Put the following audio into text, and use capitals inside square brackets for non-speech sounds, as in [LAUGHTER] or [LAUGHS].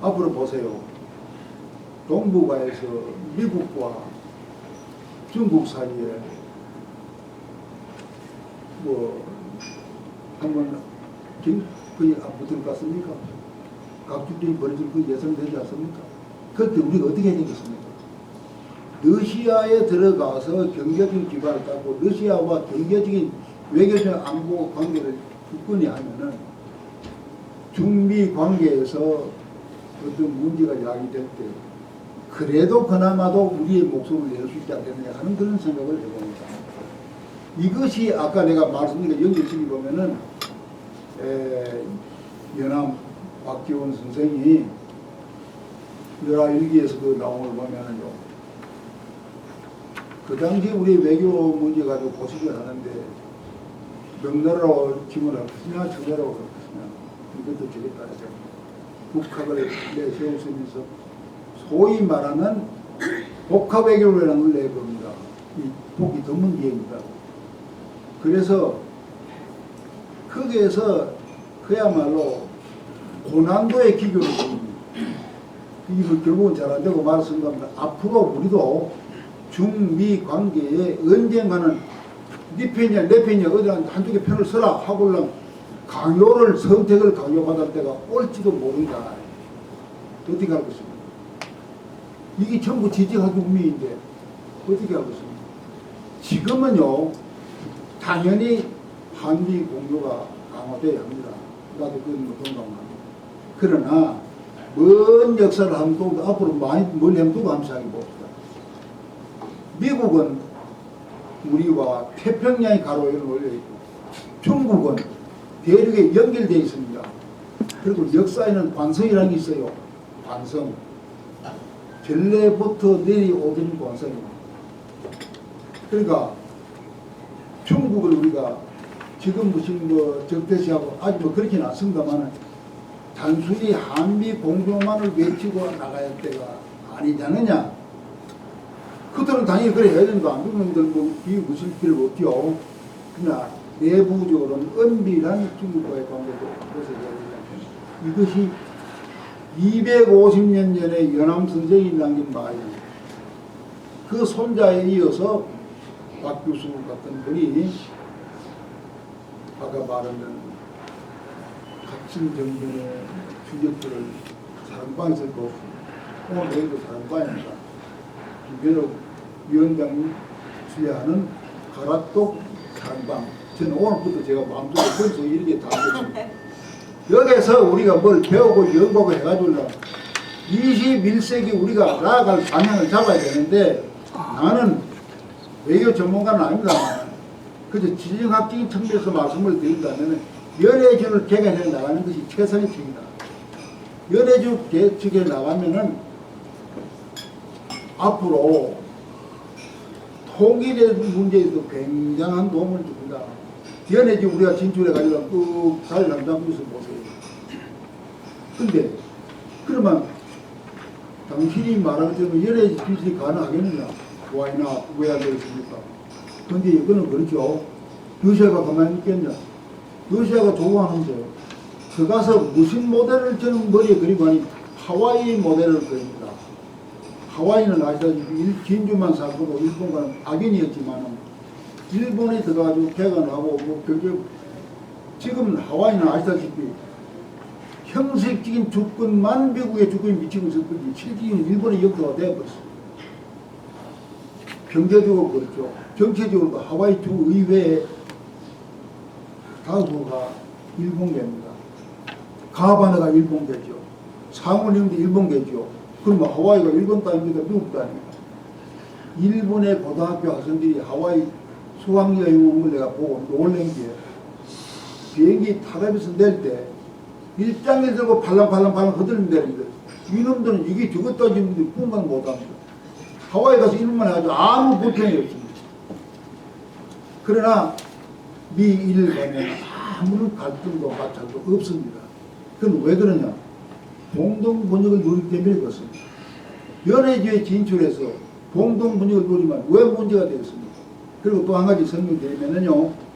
앞으로 보세요. 동북아에서 미국과 중국 사이에 뭐 한번 길 거의 안 붙을 것 같습니까? 각주들이 벌어질 그 예상되지 않습니까? 그때 우리가 어떻게 되겠습니까? 러시아에 들어가서 경제적인 기반을 갖고 러시아와 경제적인 외교적 안보 관계를 굳건히 하면은 중미 관계에서 어떤 문제가 야기될 때 그래도 그나마도 우리의 목소리를 낼 수 있지 않겠느냐 하는 그런 생각을 해봅니다. 이것이 아까 내가 말씀드린 연결식이 보면은 에, 연암 박기원 선생이 열아일기에서도 나온 걸 보면은요. 그 당시 우리 외교 문제 가지고 고식을 하는데 명나라로 지문을 그냥 청나라고 그냥 이것도 따 라서 북학을 내세우면서 소위 말하는 복합 외교라는 걸 내봅니다. 이 복이 드문 기회입니다. 그래서 거기에서 그야말로 고난도의 기교를 보입니다. 이거 결국은 잘 안 되고 말씀 겁니다. 앞으로 우리도 중미 관계에 언젠가는 네 편이야 내 편이야 어디 한- 한쪽에 편을 서라 하고는 강요를 선택을 강요받을 때가 올지도 모른다. 어떻게 할 것입니까? 이게 전부 지지하기 운명인데 어떻게 할 것입니까? 지금은요 당연히 한미 공조가 강화돼야 합니다. 나도 그건 뭐 동감합니다. 그러나 먼 역사를 또 앞으로 많이 멀리 한번 두고 한번 생각해 봅시다. 미국은 우리와 태평양의 가로에는 올려있고 중국은 대륙에 연결되어 있습니다. 그리고 역사에는 관성이라는 게 있어요. 관성. 전례부터 내려오던 관성입니다. 그러니까 중국을 우리가 지금 무슨 뭐 적대시하고 아직 뭐 그렇게는 않습니다만 단순히 한미 공조만을 외치고 나가야 할 때가 아니지 않느냐. 그들은 당연히 그래 해야 된다. 한국놈들 뭐 비무실 필요 없죠. 그러나 내부적으로는 은밀한 중국과의 관계도 그래서. 이것이 250년 전에 연암 선생이 남긴 말이에요. 그 손자에 이어서 박 교수 같은 분이 아까 말하는 각진 정변의 주적들을 사랑방에서 그 오늘 내일도 사랑방입니다. 김현욱 위원장이 주례하는 가락독 사랑방. 저는 오늘부터 제가 마음속에 [LAUGHS] 벌써 이렇게 다 됐습니다. 여기서 우리가 뭘 배우고 연구하고 해가지고 21세기 우리가 나아갈 방향을 잡아야 되는데 나는 외교 전문가는 아닙니다. 그저 지정학적인 측면에서 말씀을 드린다면 연해주를 개간해 나가는 것이 최선의 책이다. 연해주 개척에 나가면은 앞으로 통일의 문제에도 굉장한 도움을 줍니다. 연해주 우리가 진출해 가지고 꾹잘 남자분에서 보세요. 근데 그러면 당신이 말하는 대로 연해주 진출이 가능하겠느냐? 와이나 왜 안 되겠습니까? 근데 이거는 그렇죠. 러시아가 가만히 있겠냐? 러시아가 좋아하는데 그 가서 무슨 모델을 저는 머리에 그리고 하니 하와이 모델을 그립니다. 하와이는 아시다시피 일- 진주만 사고도 일본과는 악인이었지만 일본에 들어가지고 개간하고 뭐 경제 지금 하와이는 아시다시피 형식적인 주권만 미국의 주권이 미치고 뿐이지 실질적인 일본의 역사가 되어버렸어요. 경제적으로 그렇죠. 정치적으로도 하와이 주 의회에 다수가 일본계입니다. 가바나가 일본계죠. 상원님도 일본계죠. 그러면 하와이가 일본 땅입니까? 미국 땅입니까? 일본의 고등학교 학생들이 하와이 수학 여행 온 걸 내가 보고 놀란 게 비행기 타답에서 낼때 일장에 들고 팔랑팔랑팔랑 흔들면 되는데 이놈들은 이게 저것 따지는데 꿈만 못합니다. 하와이 가서 일만 해가지고 아무 불편이 없습니다. 그러나 미일 간에는 아무런 갈등도 마찰도 없습니다. 그건 왜 그러냐? 공동 번역을 누리기 때문에 그렇습니다. 연해지에 진출해서 공동 번역을 누리면 왜 문제가 되겠습니까? 그리고 또 한 가지 설명드리면요.